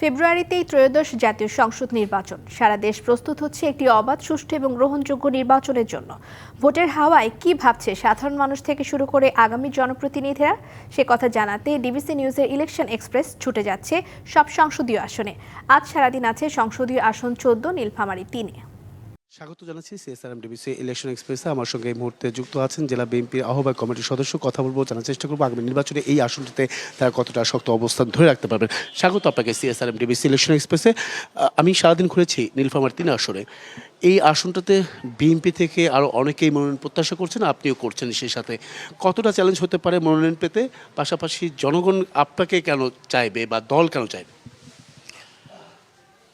ফেব্রুয়ারিতেই ত্রয়োদশ জাতীয় সংসদ নির্বাচন। সারা দেশ প্রস্তুত হচ্ছে একটি অবাধ, সুষ্ঠু এবং গ্রহণযোগ্য নির্বাচনের জন্য। ভোটের হাওয়ায় কি ভাবছে সাধারণ মানুষ থেকে শুরু করে আগামী জনপ্রতিনিধিরা? সে কথা জানাতে ডিবিসি নিউজের ইলেকশন এক্সপ্রেস ছুটে যাচ্ছে সব সংসদীয় আসনে। আজ সারাদিন আছে সংসদীয় আসন চোদ্দ, নীলফামারি তিনে। স্বাগত জানাচ্ছি সিএসআরএম ডিবিসি ইলেকশন এক্সপ্রেসে আমার সঙ্গে এই মুহূর্তে যুক্ত আছেন জেলা বিএনপির আহ্বায়ক কমিটির সদস্য। কথা বলব, জানার চেষ্টা করব। আগামী নির্বাচনে এই আসনটিতে তারা কতটা শক্ত অবস্থান ধরে রাখতে পারবেন। স্বাগত আপনাকে সিএসআরএম ডিবিসি ইলেকশন এক্সপ্রেসে আমি সারাদিন ঘুরেছি নীলফামার তিন আসনে। এই আসনটাতে বিএনপি থেকে আরও অনেকেই মনোনয়ন প্রত্যাশা করছেন, আপনিও করছেন সেই সাথে। কতটা চ্যালেঞ্জ হতে পারে মনোনয়ন পেতে? পাশাপাশি জনগণ আপনাকে কেন চাইবে বা দল কেন চাইবে?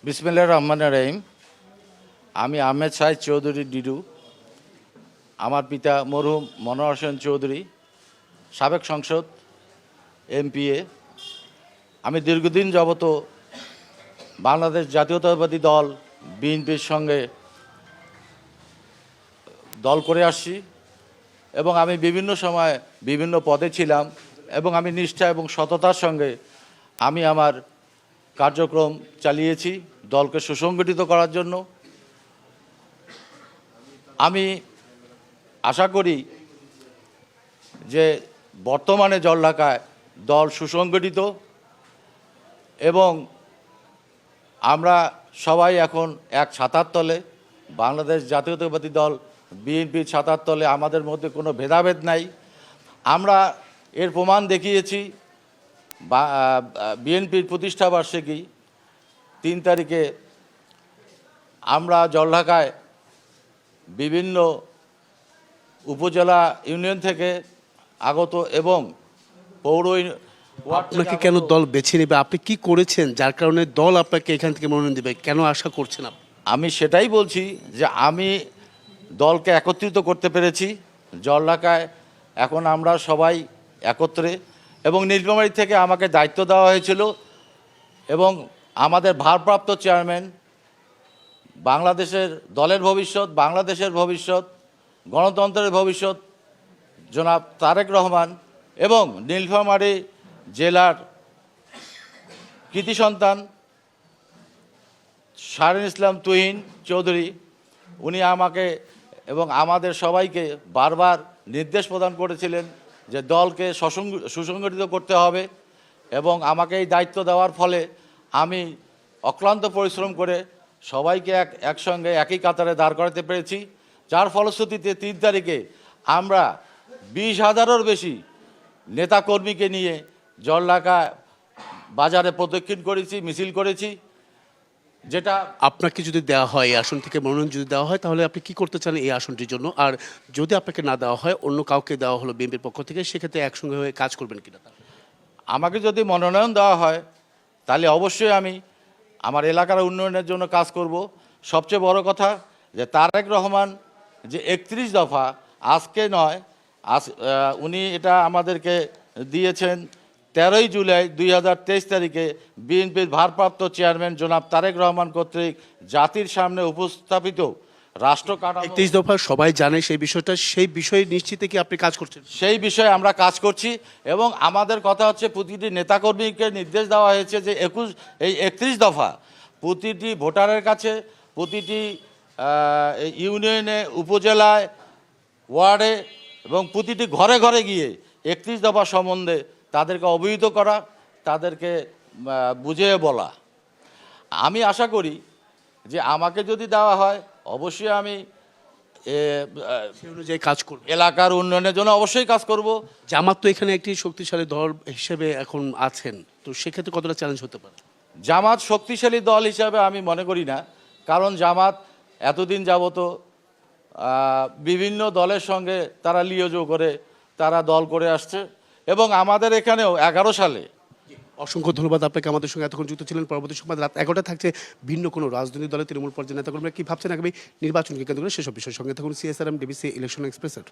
বিসমিল্লা রহমান রহিম। আমি আহমেদ সাহেব চৌধুরী ডিডু। আমার পিতা মরহুম মনোহর হোসেন চৌধুরী, সাবেক সংসদ এমপিএ। আমি দীর্ঘদিন যাবত বাংলাদেশ জাতীয়তাবাদী দল, বিএনপির সঙ্গে দল করে আসছি এবং আমি বিভিন্ন সময় বিভিন্ন পদে ছিলাম এবং আমি নিষ্ঠা এবং সততার সঙ্গে আমি আমার কার্যক্রম চালিয়েছি দলকে সুসংগঠিত করার জন্য। আমি আশা করি যে বর্তমানে জল্লাকায় দল সুসংগঠিত এবং আমরা সবাই এখন এক ছাতার তলে, বাংলাদেশ জাতীয়তাবাদী দল বিএনপির ছাতার তলে আমাদের মধ্যে কোনো ভেদাভেদ নাই। আমরা এর প্রমাণ দেখিয়েছি বিএনপির প্রতিষ্ঠাবার্ষিকী তিন তারিখে আমরা জলঢাকায় বিভিন্ন উপজেলা ইউনিয়ন থেকে আগত এবং পৌর আপনাকে কেন দল বেছে নেবে? আপনি কি করেছেন যার কারণে দল আপনাকে এখান থেকে মনোনয়ন দেবে? কেন আশা করছেন আপনি? আমি সেটাই বলছি যে আমি দলকে একত্রিত করতে পেরেছি। জলঢাকায় এখন আমরা সবাই একত্রে এবং নীলফামারী থেকে আমাকে দায়িত্ব দেওয়া হয়েছিল এবং আমাদের ভারপ্রাপ্ত চেয়ারম্যান বাংলাদেশের দলের ভবিষ্যৎ, বাংলাদেশের ভবিষ্যৎ, গণতন্ত্রের ভবিষ্যৎ, জনাব তারেক রহমান এবং নীলফামারী জেলার কৃতি সন্তান শারিন ইসলাম তুহিন চৌধুরী, উনি আমাকে এবং আমাদের সবাইকে বারবার নির্দেশ প্রদান করেছিলেন যে দলকে সুসংগঠিত করতে হবে এবং আমাকে এই দায়িত্ব দেওয়ার ফলে আমি অক্লান্ত পরিশ্রম করে সবাইকে এক একসঙ্গে একই কাতারে দাঁড় করাতে পেরেছি। যার ফলশ্রুতিতে তিন তারিখে আমরা বিশ হাজারের বেশি নেতাকর্মীকে নিয়ে জলঢাকা বাজারে প্রদক্ষিণ করেছি মিছিল করেছি। যেটা আপনাকে যদি দেওয়া হয় এই আসন থেকে মনোনয়ন যদি দেওয়া হয় তাহলে আপনি কি করতে চান এই আসনটির জন্য? আর যদি আপনাকে না দেওয়া হয় অন্য কাউকে দেওয়া হলো বিএনপির পক্ষ থেকে সেক্ষেত্রে একসঙ্গে হয়ে কাজ করবেন কিনা আমাকে যদি মনোনয়ন দেওয়া হয় তাহলে অবশ্যই আমি আমার এলাকার উন্নয়নের জন্য কাজ করব। সবচেয়ে বড় কথা যে তারেক রহমান যে একত্রিশ দফা, আজকে নয়, আজ উনি এটা আমাদেরকে দিয়েছেন তেরোই জুলাই দুই হাজার তেইশ তারিখে বিএনপির ভারপ্রাপ্ত চেয়ারম্যান জনাব তারেক রহমান কর্তৃক জাতির সামনে উপস্থাপিত রাষ্ট্র একত্রিশ দফা সবাই জানে সেই বিষয়টা সেই বিষয়ে নিশ্চিতে কি আপনি কাজ করছেন? সেই বিষয়ে আমরা কাজ করছি এবং আমাদের কথা হচ্ছে প্রতিটি নেতাকর্মীকে নির্দেশ দেওয়া হয়েছে যে একুশ এই একত্রিশ দফা প্রতিটি ভোটারের কাছে প্রতিটি ইউনিয়নে উপজেলায় ওয়ার্ডে এবং প্রতিটি ঘরে ঘরে গিয়ে একত্রিশ দফা সম্বন্ধে তাদেরকে অবহিত করা তাদেরকে বুঝিয়ে বলা। আমি আশা করি যে আমাকে যদি দেওয়া হয় অবশ্যই আমি অনুযায়ী কাজ করবেন এলাকার উন্নয়নের জন্য অবশ্যই কাজ করব। জামাত তো এখানে একটি শক্তিশালী দল হিসেবে এখন আছেন। তো সেক্ষেত্রে কতটা চ্যালেঞ্জ হতে পারে? জামাত শক্তিশালী দল হিসাবে আমি মনে করি না। কারণ জামাত এতদিন যাবত বিভিন্ন দলের সঙ্গে তারা লিওজো করে তারা দল করে আসছে। এবং আমাদের এখানেও এগারো সালে অসংখ্য ধন্যবাদ আপনাকে আমাদের সঙ্গে এতক্ষণ যুক্ত ছিলেন। পরবর্তী সময় রাত এগারোটা থাকছে ভিন্ন কোনো রাজনৈতিক দলের তৃণমূল পর্যায়ে নেতাকর্মীরা। কি ভাবছেন আগামী নির্বাচনকে কেন্দ্র করে? সেসব বিষয়ের সঙ্গে থাকুন। সিএসআরএম ডিবিসি ইলেকশন এক্সপ্রেসের